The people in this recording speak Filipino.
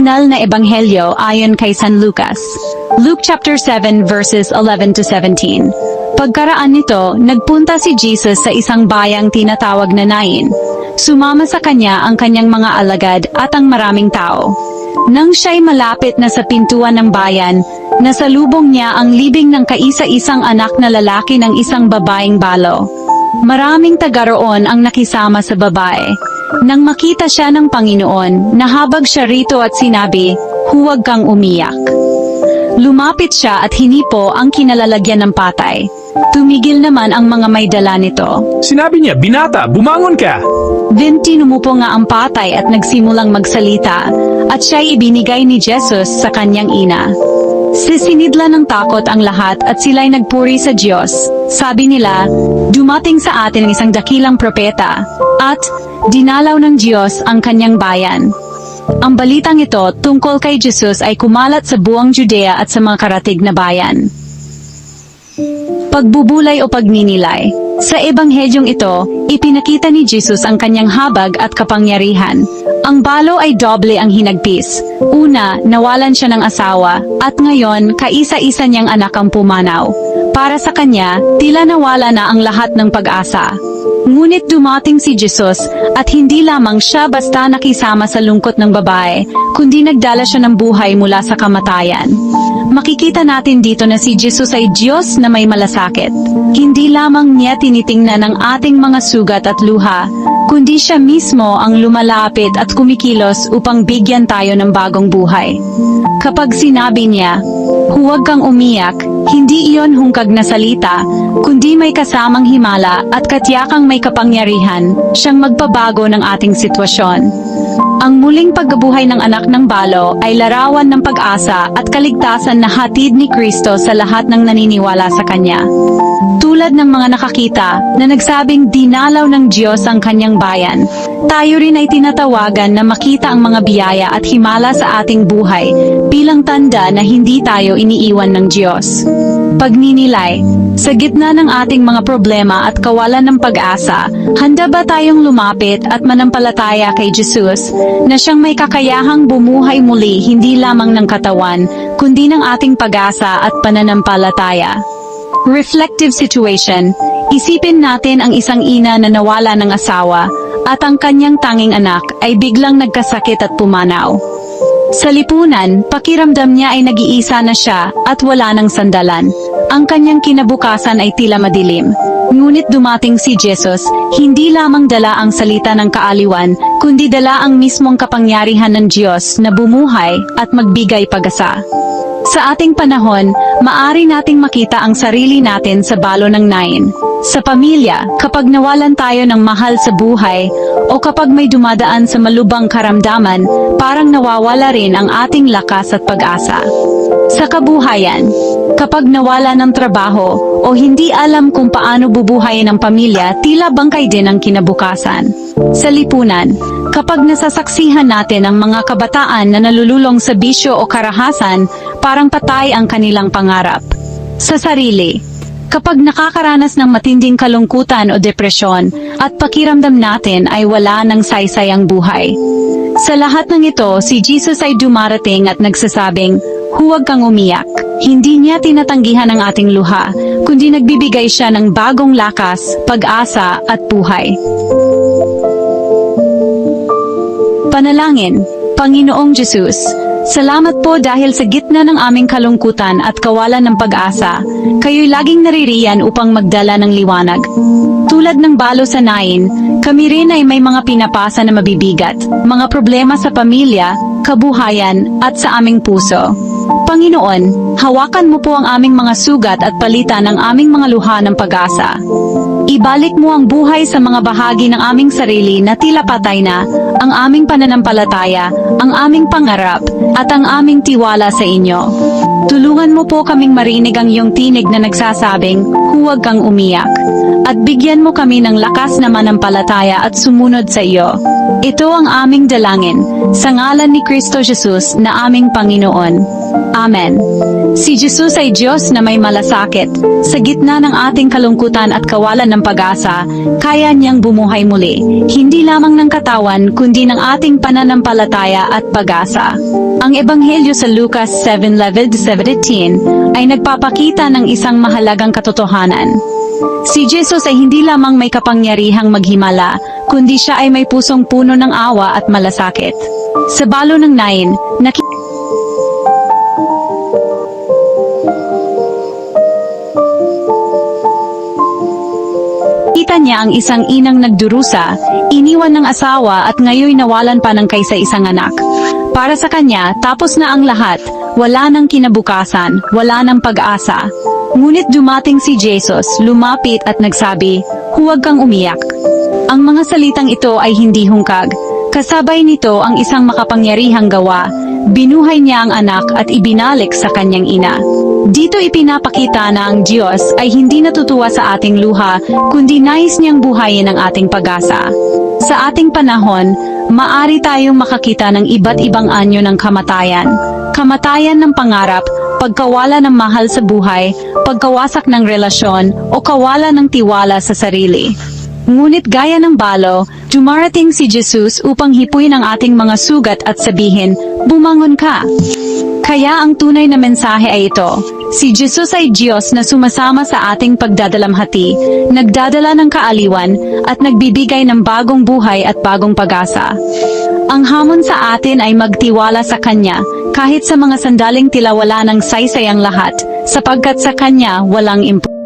Nal na Ebanghelyo ayon kay San Lucas. Luke chapter 7 verses 11 to 17. Pagkaraan nito, nagpunta si Jesus sa isang bayang tinatawag na Nain. Sumama sa kanya ang kanyang mga alagad at ang maraming tao. Nang siya'y malapit na sa pintuan ng bayan, nasalubong niya ang libing ng kaisa-isang anak na lalaki ng isang babaeng balo. Maraming taga roon ang nakisama sa babae. Nang makita siya ng Panginoon, nahabag siya rito at sinabi, huwag kang umiyak. Lumapit siya at hinipo ang kinalalagyan ng patay. Tumigil naman ang mga may dala nito. Sinabi niya, binata, bumangon ka! Then tinumupo nga ang patay at nagsimulang magsalita, at siya'y ibinigay ni Jesus sa kanyang ina. Sisinidla ng takot ang lahat at sila'y nagpuri sa Diyos. Sabi nila, dumating sa atin ang isang dakilang propeta, at dinalaw ng Diyos ang kanyang bayan. Ang balitang ito tungkol kay Jesus ay kumalat sa buong Judea at sa mga karatig na bayan. Pagbubulay o pagninilay. Sa ebanghelyong ito, ipinakita ni Jesus ang kanyang habag at kapangyarihan. Ang balo ay doble ang hinagpis. Una, nawalan siya ng asawa, at ngayon, kaisa-isa niyang anak ang pumanaw. Para sa kanya, tila nawala na ang lahat ng pag-asa. Ngunit dumating si Jesus at hindi lamang siya basta nakisama sa lungkot ng babae, kundi nagdala siya ng buhay mula sa kamatayan. Makikita natin dito na si Jesus ay Diyos na may malasakit. Hindi lamang niya tinitingnan ang ating mga sugat at luha, kundi siya mismo ang lumalapit at kumikilos upang bigyan tayo ng bagong buhay. Kapag sinabi niya, huwag kang umiyak, hindi iyon hungkag na salita, kundi may kasamang himala at katyakang may kapangyarihan, siyang magpabago ng ating sitwasyon. Ang muling pagkabuhay ng anak ng balo ay larawan ng pag-asa at kaligtasan na hatid ni Kristo sa lahat ng naniniwala sa Kanya. Tulad ng mga nakakita na nagsabing dinalaw ng Diyos ang kanyang bayan, tayo rin ay tinatawagan na makita ang mga biyaya at himala sa ating buhay bilang tanda na hindi tayo iniiwan ng Diyos. Pagninilay, sa gitna ng ating mga problema at kawalan ng pag-asa, handa ba tayong lumapit at manampalataya kay Jesus na siyang may kakayahang bumuhay muli hindi lamang ng katawan, kundi ng ating pag-asa at pananampalataya? Reflective situation, isipin natin ang isang ina na nawala ng asawa at ang kanyang tanging anak ay biglang nagkasakit at pumanaw. Sa lipunan, pakiramdam niya ay nag-iisa na siya at wala ng sandalan. Ang kanyang kinabukasan ay tila madilim. Ngunit dumating si Jesus, hindi lamang dala ang salita ng kaaliwan, kundi dala ang mismong kapangyarihan ng Diyos na bumuhay at magbigay pag-asa. Sa ating panahon, maari nating makita ang sarili natin sa balo ng nain. Sa pamilya, kapag nawalan tayo ng mahal sa buhay, o kapag may dumadaan sa malubang karamdaman, parang nawawala rin ang ating lakas at pag-asa. Sa kabuhayan, kapag nawala ng trabaho o hindi alam kung paano bubuhayin ang pamilya, tila bangkay din ang kinabukasan. Sa lipunan, kapag nasasaksihan natin ang mga kabataan na nalululong sa bisyo o karahasan, parang patay ang kanilang pangarap. Sa sarili, kapag nakakaranas ng matinding kalungkutan o depresyon at pakiramdam natin ay wala ng saysay ang buhay. Sa lahat ng ito, si Jesus ay dumarating at nagsasabing, huwag kang umiyak. Hindi niya tinatanggihan ang ating luha, kundi nagbibigay siya ng bagong lakas, pag-asa at buhay. Panalangin, Panginoong Jesus, salamat po dahil sa gitna ng aming kalungkutan at kawalan ng pag-asa, kayo'y laging naririyan upang magdala ng liwanag. Tulad ng balo sa nain, kami rin ay may mga pinapasa na mabibigat, mga problema sa pamilya, kabuhayan, at sa aming puso. Panginoon, hawakan mo po ang aming mga sugat at palitan ang aming mga luha ng pag-asa. Ibalik mo ang buhay sa mga bahagi ng aming sarili na tila patay na, ang aming pananampalataya, ang aming pangarap, at ang aming tiwala sa inyo. Tulungan mo po kaming marinig ang iyong tinig na nagsasabing, huwag kang umiyak. At bigyan mo kami ng lakas na manampalataya at sumunod sa iyo. Ito ang aming dalangin, sa ngalan ni Kristo Jesus na aming Panginoon. Amen. Si Jesus ay Diyos na may malasakit. Sa gitna ng ating kalungkutan at kawalan ng pag-asa, kaya niyang bumuhay muli, hindi lamang ng katawan kundi ng ating pananampalataya at pag-asa. Ang Ebanghelyo sa Lucas 7:11-17 ay nagpapakita ng isang mahalagang katotohanan. Si Jesus ay hindi lamang may kapangyarihang maghimala, kundi siya ay may pusong puno ng awa at malasakit. Sa balo ng Nain, nakita Kita niya ang isang inang nagdurusa, iniwan ng asawa at ngayoy nawalan pa ng kaysa isang anak. Para sa kanya, tapos na ang lahat, wala nang kinabukasan, wala nang pag-asa. Ngunit dumating si Jesus, lumapit at nagsabi, huwag kang umiyak. Ang mga salitang ito ay hindi hungkag. Kasabay nito ang isang makapangyarihang gawa, binuhay niya ang anak at ibinalik sa kanyang ina. Dito ipinapakita na ang Diyos ay hindi natutuwa sa ating luha, kundi nais niyang buhayin ang ating pag-asa. Sa ating panahon, maari tayong makakita ng iba't ibang anyo ng kamatayan. Kamatayan ng pangarap, pagkawala ng mahal sa buhay, pagkawasak ng relasyon, o kawala ng tiwala sa sarili. Ngunit gaya ng balo, dumarating si Jesus upang hipuin ang ating mga sugat at sabihin, bumangon ka. Kaya ang tunay na mensahe ay ito. Si Jesus ay Diyos na sumasama sa ating pagdadalamhati, nagdadala ng kaaliwan, at nagbibigay ng bagong buhay at bagong pag-asa. Ang hamon sa atin ay magtiwala sa Kanya, kahit sa mga sandaling tila wala ng saysay ang lahat, sapagkat sa Kanya walang imp-